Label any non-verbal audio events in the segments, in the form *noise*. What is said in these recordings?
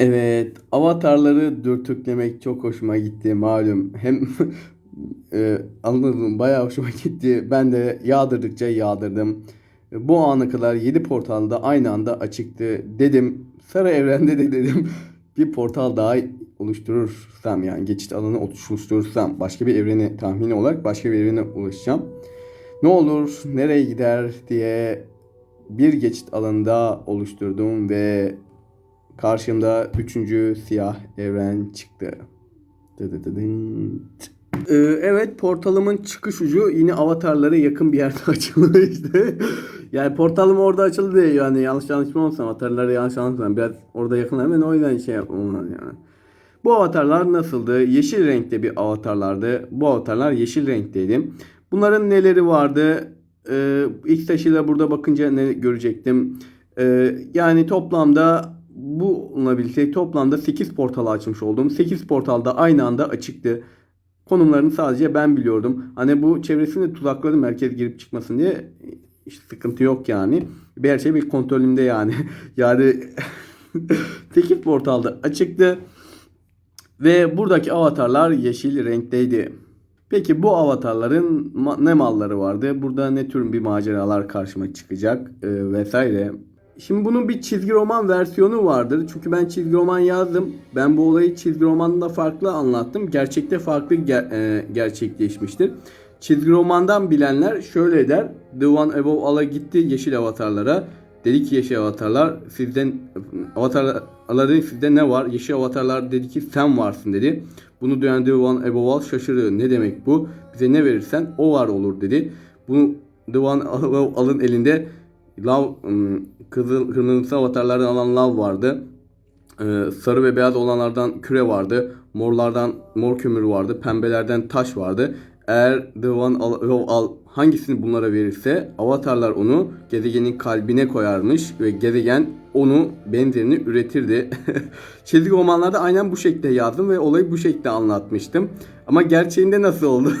Evet, avatarları dürtüklemek çok hoşuma gitti malum. Hem *laughs* e, anladın mı? Bayağı hoşuma gitti. Ben de yağdırdıkça yağdırdım. Bu ana kadar 7 portalda aynı anda açıktı. Dedim, Sarı Evren'de de dedim *laughs* bir portal daha oluşturursam yani geçit alanı oluşturursam başka bir evreni tahmini olarak başka bir evrene ulaşacağım. Ne olur, nereye gider diye bir geçit alanı daha oluşturdum ve Karşımda üçüncü siyah evren çıktı. Ee, evet portalımın çıkış ucu yine avatarlara yakın bir yerde *laughs* açıldı işte. yani portalım orada açıldı diye yani yanlış anlaşma olmasın avatarlara yanlış anlaşma biraz orada yakın hemen o yüzden şey yapmam yani. Bu avatarlar nasıldı? Yeşil renkte bir avatarlardı. Bu avatarlar yeşil renkteydi. Bunların neleri vardı? Ee, ilk taşıyla burada bakınca ne görecektim? Ee, yani toplamda bununla birlikte toplamda 8 portal açmış oldum. 8 portalda aynı anda açıktı. Konumlarını sadece ben biliyordum. Hani bu çevresini tuzakladım herkes girip çıkmasın diye. Hiç sıkıntı yok yani. Bir her şey bir kontrolümde yani. *laughs* yani *laughs* 8 portalda açıktı. Ve buradaki avatarlar yeşil renkteydi. Peki bu avatarların ne malları vardı? Burada ne tür bir maceralar karşıma çıkacak e, vesaire. Şimdi bunun bir çizgi roman versiyonu vardır. Çünkü ben çizgi roman yazdım. Ben bu olayı çizgi romanda farklı anlattım. Gerçekte farklı ger- e, gerçekleşmiştir. Çizgi romandan bilenler şöyle der. The One Above All'a gitti yeşil avatarlara. Dedi ki yeşil avatarlar sizden avatarların sizde ne var? Yeşil avatarlar dedi ki sen varsın dedi. Bunu duyan The One Above All şaşırıyor. Ne demek bu? Bize ne verirsen o var olur dedi. Bunu The One Above All'ın elinde lav kızıl kırmızı avatarlardan alan lav vardı. Ee, sarı ve beyaz olanlardan küre vardı. Morlardan mor kömür vardı. Pembelerden taş vardı. Eğer The One al- hangisini bunlara verirse avatarlar onu gezegenin kalbine koyarmış ve gezegen onu benzerini üretirdi. *laughs* Çizgi romanlarda aynen bu şekilde yazdım ve olayı bu şekilde anlatmıştım. Ama gerçeğinde nasıl oldu?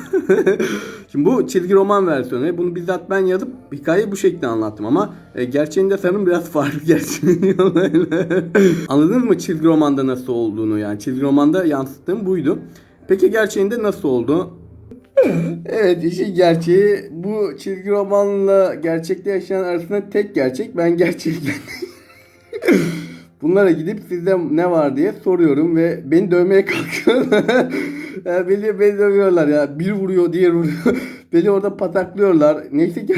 *laughs* Şimdi bu çizgi roman versiyonu. Bunu bizzat ben yazıp hikayeyi bu şekilde anlattım ama e, gerçeğinde sanırım biraz *laughs* farklı gerçeğini Anladınız mı çizgi romanda nasıl olduğunu yani çizgi romanda yansıttığım buydu. Peki gerçeğinde nasıl oldu? Evet işin gerçeği bu çizgi romanla gerçekte yaşayan arasında tek gerçek ben gerçekten *laughs* Bunlara gidip sizde ne var diye soruyorum ve beni dövmeye kalkıyorlar. *laughs* yani beni, beni dövüyorlar ya. Bir vuruyor, diğer vuruyor. *laughs* beni orada pataklıyorlar. Neyse ki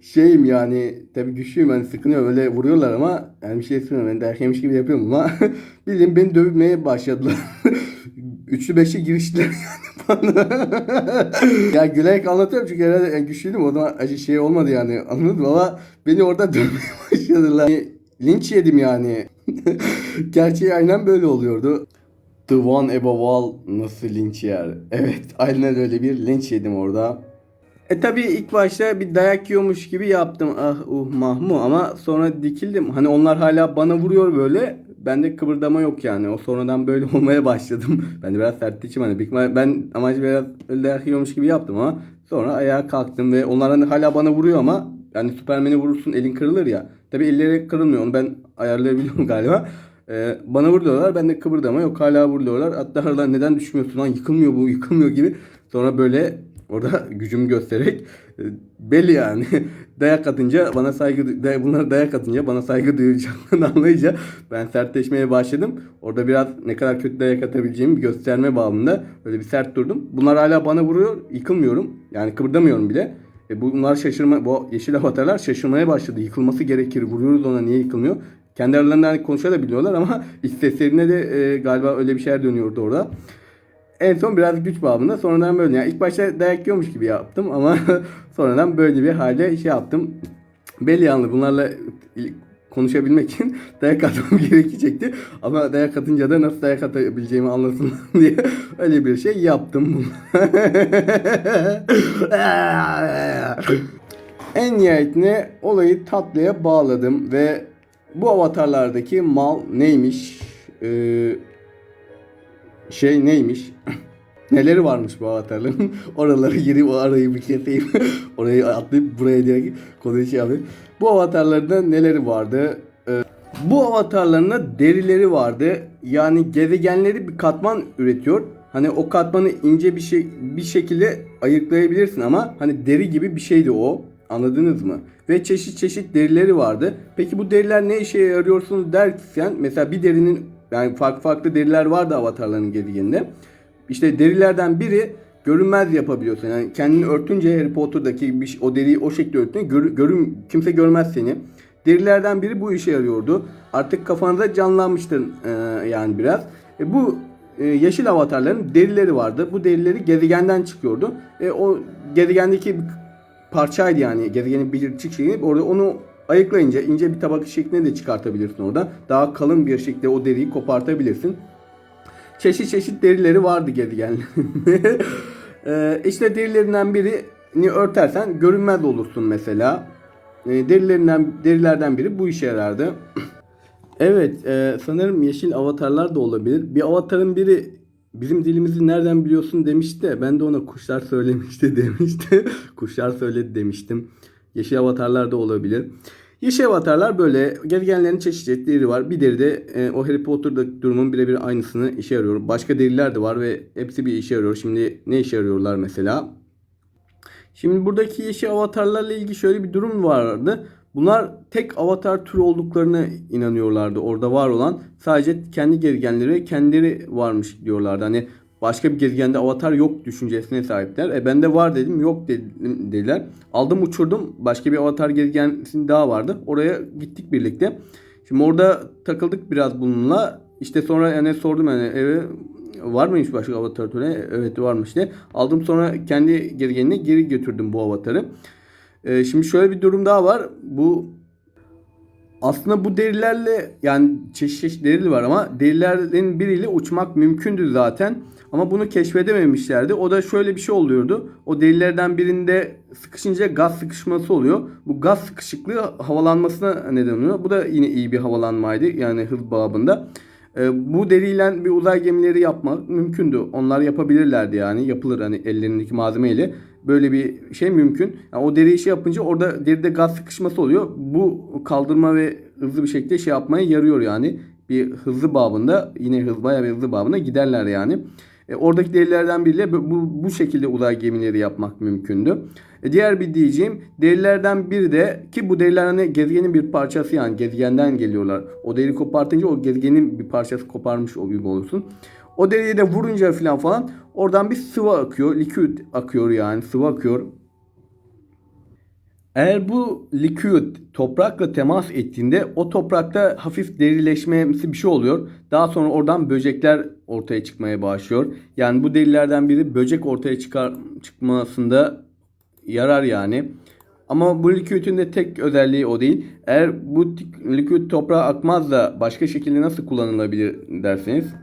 şeyim yani tabii güçlüyüm hani sıkınıyor öyle vuruyorlar ama yani bir şey sıkmıyorum. Ben dayak yemiş gibi yapıyorum ama bildiğin beni dövmeye başladılar. Üçlü beşli giriştiler yani. *laughs* ya gülerek anlatıyorum çünkü herhalde yani güçlüydüm o zaman acı şey olmadı yani anladın mı ama beni orada *laughs* dövmeye başladılar. Yani Linç yedim yani. *laughs* Gerçeği aynen böyle oluyordu. The one above all nasıl linç yer? Evet aynen öyle bir linç yedim orada. E tabi ilk başta bir dayak yiyormuş gibi yaptım ah uh mahmu ama sonra dikildim. Hani onlar hala bana vuruyor böyle. Bende kıpırdama yok yani. O sonradan böyle *laughs* olmaya başladım. Ben de biraz sertleşim hani. büyük ihtimalle Ben amacı biraz öyle dayak yiyormuş gibi yaptım ama sonra ayağa kalktım ve onlar hani hala bana vuruyor ama yani Süpermen'i vurursun elin kırılır ya. Tabi elleri kırılmıyor onu ben ayarlayabiliyorum *laughs* galiba. Ee, bana vuruyorlar ben de kıpırdama yok hala vuruyorlar. Hatta aralar neden düşmüyorsun lan yıkılmıyor bu yıkılmıyor gibi. Sonra böyle orada *laughs* gücümü göstererek e, belli yani. *laughs* dayak atınca bana saygı day- bunlar dayak atınca bana saygı duyacaklarını *laughs* anlayınca ben sertleşmeye başladım. Orada biraz ne kadar kötü dayak atabileceğimi gösterme bağımında öyle bir sert durdum. Bunlar hala bana vuruyor yıkılmıyorum. Yani kıpırdamıyorum bile. E bunlar şaşırma, bu yeşil avatarlar şaşırmaya başladı. Yıkılması gerekir. Vuruyoruz ona niye yıkılmıyor? Kendi aralarında hani konuşabiliyorlar ama iç de e, galiba öyle bir şeyler dönüyordu orada. En son biraz güç bağımında sonradan böyle. Yani ilk başta dayak yiyormuş gibi yaptım ama *laughs* sonradan böyle bir halde şey yaptım. Belli yani bunlarla konuşabilmek için *laughs* dayak atmam *laughs* gerekecekti. Ama dayak atınca da nasıl dayak atabileceğimi anlasın diye öyle bir şey yaptım. en nihayetinde olayı tatlıya bağladım ve bu avatarlardaki mal neymiş? Ee, şey neymiş? *laughs* Neleri varmış bu avatarların? *laughs* Oraları girip arayı bir keseyim. *laughs* Orayı atlayıp buraya direkt konuyu şey yapayım. Bu avatarlarda neleri vardı? Ee, Bu avatarların da derileri vardı. Yani gezegenleri bir katman üretiyor. Hani o katmanı ince bir şey bir şekilde ayıklayabilirsin ama hani deri gibi bir şeydi o. Anladınız mı? Ve çeşit çeşit derileri vardı. Peki bu deriler ne işe yarıyorsunuz dersen mesela bir derinin yani farklı farklı deriler vardı avatarların gezegeninde. İşte derilerden biri görünmez yapabiliyorsun. Yani kendini örtünce Harry Potter'daki bir, o deriyi o şekilde örtünce gör, görün, kimse görmez seni. Derilerden biri bu işe yarıyordu. Artık kafanıza canlanmıştır e, yani biraz. E, bu e, yeşil avatarların derileri vardı. Bu derileri gezegenden çıkıyordu. E, o gezegendeki parçaydı yani gezegenin biricik şeyi. Orada onu ayıklayınca ince bir tabak şeklinde de çıkartabilirsin orada. Daha kalın bir şekilde o deriyi kopartabilirsin çeşit çeşit derileri vardı gezegenlerin. *laughs* ee, işte derilerinden birini örtersen görünmez olursun mesela. Ee, derilerinden derilerden biri bu işe yarardı. *clears throat* evet, e, sanırım yeşil avatarlar da olabilir. Bir avatarın biri bizim dilimizi nereden biliyorsun demişti de ben de ona kuşlar söylemişti *laughs* demişti. kuşlar söyledi demiştim. Yeşil avatarlar da olabilir. Yeşil avatarlar böyle gezegenlerin çeşit çeşit deri var. Bir deri de e, o Harry Potter'daki durumun birebir aynısını işe yarıyor. Başka deriler de var ve hepsi bir işe yarıyor. Şimdi ne işe yarıyorlar mesela? Şimdi buradaki yeşil avatarlarla ilgili şöyle bir durum vardı. Bunlar tek avatar türü olduklarına inanıyorlardı. Orada var olan sadece kendi gezegenleri kendileri varmış diyorlardı. Hani başka bir gezegende avatar yok düşüncesine sahipler. E ben de var dedim yok dedim dediler. Aldım uçurdum. Başka bir avatar gezegensinin daha vardı. Oraya gittik birlikte. Şimdi orada takıldık biraz bununla. İşte sonra yani sordum yani eve var mıymış başka avatar türü? Evet varmış diye. Aldım sonra kendi gezegenine geri götürdüm bu avatarı. Ee, şimdi şöyle bir durum daha var. Bu aslında bu derilerle yani çeşit çeşit derili var ama derilerin biriyle uçmak mümkündü zaten. Ama bunu keşfedememişlerdi. O da şöyle bir şey oluyordu. O derilerden birinde sıkışınca gaz sıkışması oluyor. Bu gaz sıkışıklığı havalanmasına neden oluyor. Bu da yine iyi bir havalanmaydı yani hız babında. Ee, bu deriyle bir uzay gemileri yapmak mümkündü. Onlar yapabilirlerdi yani. Yapılır hani ellerindeki malzemeyle. Böyle bir şey mümkün. Yani o deri işi yapınca orada deride gaz sıkışması oluyor. Bu kaldırma ve hızlı bir şekilde şey yapmaya yarıyor yani. Bir hızlı babında yine hız bayağı bir hızlı babında giderler yani. E, oradaki derilerden biriyle bu, bu, şekilde uzay gemileri yapmak mümkündü. E, diğer bir diyeceğim derilerden biri de ki bu deriler hani gezegenin bir parçası yani gezegenden geliyorlar. O deri kopartınca o gezegenin bir parçası koparmış o gibi olursun. O deriyi de vurunca falan falan oradan bir sıvı akıyor. Liküt akıyor yani sıvı akıyor. Eğer bu liküt toprakla temas ettiğinde o toprakta hafif derileşmesi bir şey oluyor. Daha sonra oradan böcekler ortaya çıkmaya başlıyor. Yani bu derilerden biri böcek ortaya çıkar çıkmasında yarar yani. Ama bu likütün de tek özelliği o değil. Eğer bu liküt toprağa akmaz da başka şekilde nasıl kullanılabilir derseniz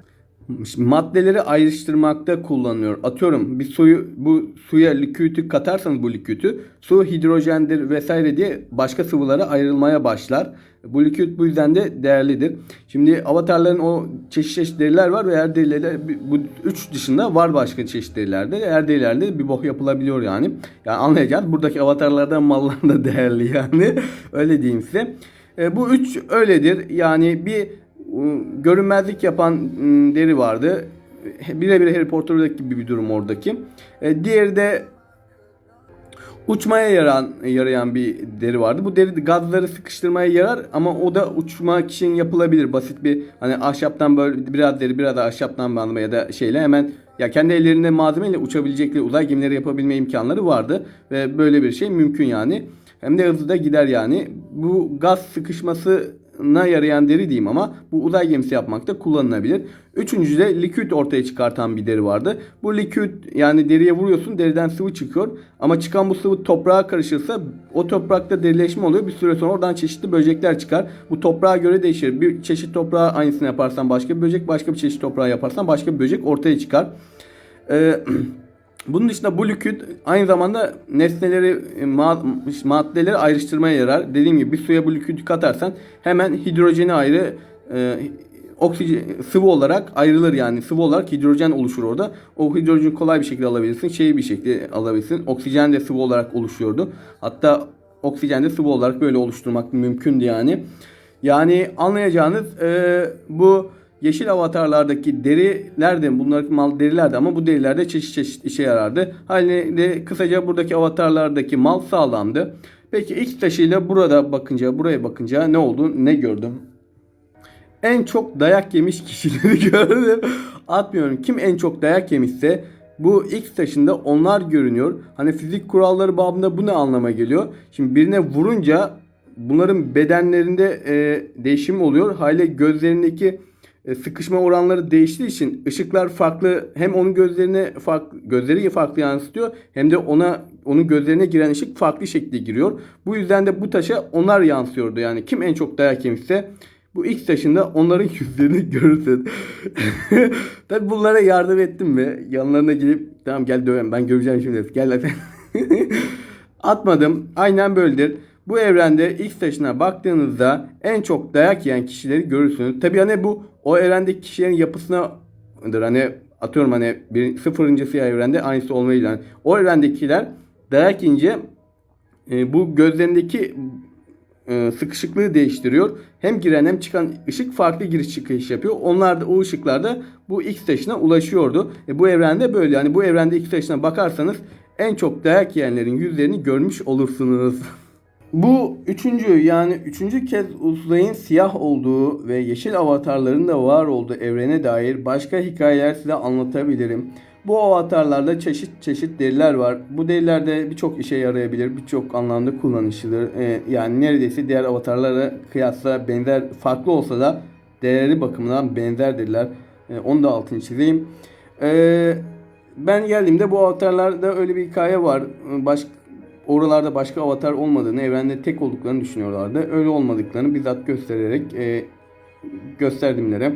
maddeleri ayrıştırmakta kullanılıyor. Atıyorum bir suyu bu suya likütü katarsanız bu likütü su hidrojendir vesaire diye başka sıvılara ayrılmaya başlar. Bu liküt bu yüzden de değerlidir. Şimdi avatarların o çeşit çeşit var ve her derilerde bu üç dışında var başka çeşit derilerde. Her derilerde bir bok yapılabiliyor yani. Yani anlayacağız. Buradaki avatarlardan mallar da değerli yani. *laughs* Öyle diyeyim size. E, bu üç öyledir. Yani bir görünmezlik yapan ım, deri vardı. Birebir Harry Potter'daki gibi bir durum oradaki. E, diğeri de uçmaya yarayan, yarayan bir deri vardı. Bu deri gazları sıkıştırmaya yarar ama o da uçmak için yapılabilir. Basit bir hani ahşaptan böyle biraz deri biraz da ahşaptan bağlama ya da şeyle hemen ya kendi ellerinde malzemeyle uçabilecekleri uzay gemileri yapabilme imkanları vardı ve böyle bir şey mümkün yani. Hem de hızlı da gider yani. Bu gaz sıkışmasına yarayan deri diyeyim ama bu uzay gemisi yapmakta kullanılabilir. Üçüncü de liküt ortaya çıkartan bir deri vardı. Bu liküt yani deriye vuruyorsun deriden sıvı çıkıyor. Ama çıkan bu sıvı toprağa karışırsa o toprakta derileşme oluyor. Bir süre sonra oradan çeşitli böcekler çıkar. Bu toprağa göre değişir. Bir çeşit toprağa aynısını yaparsan başka bir böcek, başka bir çeşit toprağa yaparsan başka bir böcek ortaya çıkar. Ee, *clears throat* Bunun dışında bu liküt aynı zamanda nesneleri, e, maddeleri ayrıştırmaya yarar. Dediğim gibi bir suya bu likütü katarsan hemen hidrojeni ayrı e, oksijen sıvı olarak ayrılır yani sıvı olarak hidrojen oluşur orada. O hidrojeni kolay bir şekilde alabilirsin. Şeyi bir şekilde alabilirsin. Oksijen de sıvı olarak oluşuyordu. Hatta oksijen de sıvı olarak böyle oluşturmak mümkündü yani. Yani anlayacağınız e, bu yeşil avatarlardaki deriler de bunlardaki mal derilerdi ama bu deriler de çeşit çeşit işe yarardı. Haliyle kısaca buradaki avatarlardaki mal sağlamdı. Peki X taşıyla burada bakınca buraya bakınca ne oldu ne gördüm? En çok dayak yemiş kişileri *laughs* gördüm. Atmıyorum. Kim en çok dayak yemişse bu X taşında onlar görünüyor. Hani fizik kuralları babında bu ne anlama geliyor? Şimdi birine vurunca bunların bedenlerinde e, değişim oluyor. Hale gözlerindeki sıkışma oranları değiştiği için ışıklar farklı hem onun gözlerine farklı gözleri farklı yansıtıyor hem de ona onun gözlerine giren ışık farklı şekilde giriyor. Bu yüzden de bu taşa onlar yansıyordu. Yani kim en çok dayak yemişse bu X taşında onların *laughs* yüzlerini görürsün. *laughs* Tabi bunlara yardım ettim mi? Yanlarına gidip tamam gel döveyim ben göreceğim şimdi. Gel efendim. *laughs* Atmadım. Aynen böyledir. Bu evrende X taşına baktığınızda en çok dayak yiyen kişileri görürsünüz. Tabi hani bu o evrendeki kişilerin yapısınadır. Hani atıyorum hani bir sıfırıncı siyah evrende aynısı olmayı yani. O evrendekiler dayak yiyince e, bu gözlerindeki e, sıkışıklığı değiştiriyor. Hem giren hem çıkan ışık farklı giriş çıkış yapıyor. Onlar da o ışıklarda bu X taşına ulaşıyordu. E, bu evrende böyle. Yani bu evrende X taşına bakarsanız en çok dayak yiyenlerin yüzlerini görmüş olursunuz. *laughs* Bu üçüncü yani üçüncü kez uzayın siyah olduğu ve yeşil avatarların da var olduğu evrene dair başka hikayeler size anlatabilirim. Bu avatarlarda çeşit çeşit deriler var. Bu deriler de birçok işe yarayabilir, birçok anlamda kullanışlıdır. Ee, yani neredeyse diğer avatarlara kıyasla benzer, farklı olsa da değerli bakımından benzerdirler. Ee, onu da altını çizeyim. Ee, ben geldiğimde bu avatarlarda öyle bir hikaye var. Başka oralarda başka avatar olmadığını, evrende tek olduklarını düşünüyorlardı. Öyle olmadıklarını bizzat göstererek e, gösterdimlere.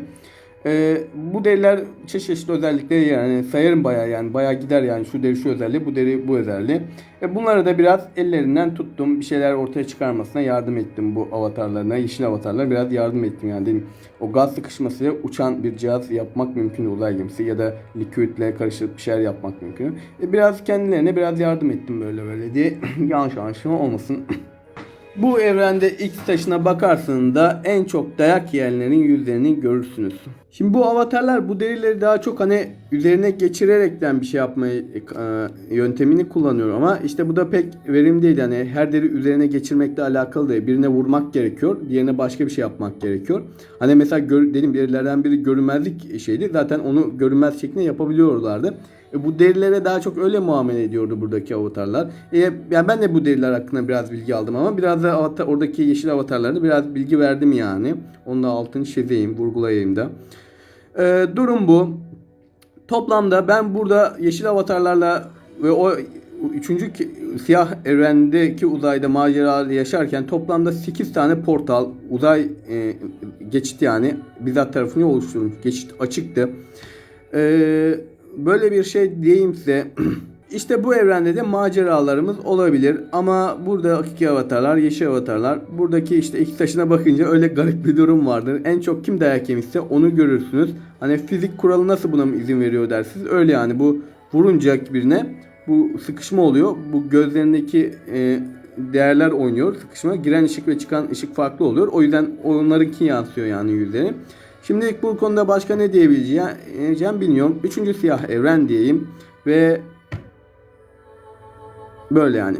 E, bu deriler çeşit çeşit özellikleri yani sayarım bayağı yani bayağı gider yani şu deri şu özelliği, bu deri bu özelliği. E, bunları da biraz ellerinden tuttum. Bir şeyler ortaya çıkarmasına yardım ettim bu avatarlarına. Yeşil avatarlara biraz yardım ettim yani dedim. O gaz sıkışmasıyla uçan bir cihaz yapmak mümkün uzay gemisi ya da likitle karıştırıp bir şeyler yapmak mümkün. E, biraz kendilerine biraz yardım ettim böyle böyle diye *clears throat* yanlış anlaşılma olmasın. *clears throat* Bu evrende X taşına bakarsında en çok dayak yiyenlerin yüzlerini görürsünüz. Şimdi bu avatarlar bu derileri daha çok hani üzerine geçirerekten bir şey yapmayı e, yöntemini kullanıyor ama işte bu da pek verimli değil. Yani her deri üzerine geçirmekle alakalı değil. Birine vurmak gerekiyor, diğerine başka bir şey yapmak gerekiyor. Hani mesela gör, dedim derilerden biri görünmezlik şeydi. Zaten onu görünmez şeklinde yapabiliyorlardı. E, bu derilere daha çok öyle muamele ediyordu buradaki avatarlar. E, yani ben de bu deriler hakkında biraz bilgi aldım ama biraz da avatar, oradaki yeşil avatarlarda biraz bilgi verdim yani. Onun da altını çizeyim, vurgulayayım da. E, durum bu. Toplamda ben burada yeşil avatarlarla ve o üçüncü siyah evrendeki uzayda macera yaşarken toplamda 8 tane portal, uzay e, geçit yani bizzat tarafını oluşturmuş. Geçit açıktı. Eee böyle bir şey diyeyim size. *clears throat* İşte bu evrende de maceralarımız olabilir ama burada hakiki avatarlar, yeşil avatarlar. Buradaki işte iki taşına bakınca öyle garip bir durum vardır. En çok kim dayak yemişse onu görürsünüz. Hani fizik kuralı nasıl buna izin veriyor dersiniz. Öyle yani bu vurunca birine bu sıkışma oluyor. Bu gözlerindeki e, değerler oynuyor sıkışma. Giren ışık ve çıkan ışık farklı oluyor. O yüzden onlarınki yansıyor yani yüzleri. Şimdilik bu konuda başka ne diyebileceğim bilmiyorum. Üçüncü siyah evren diyeyim ve böyle yani.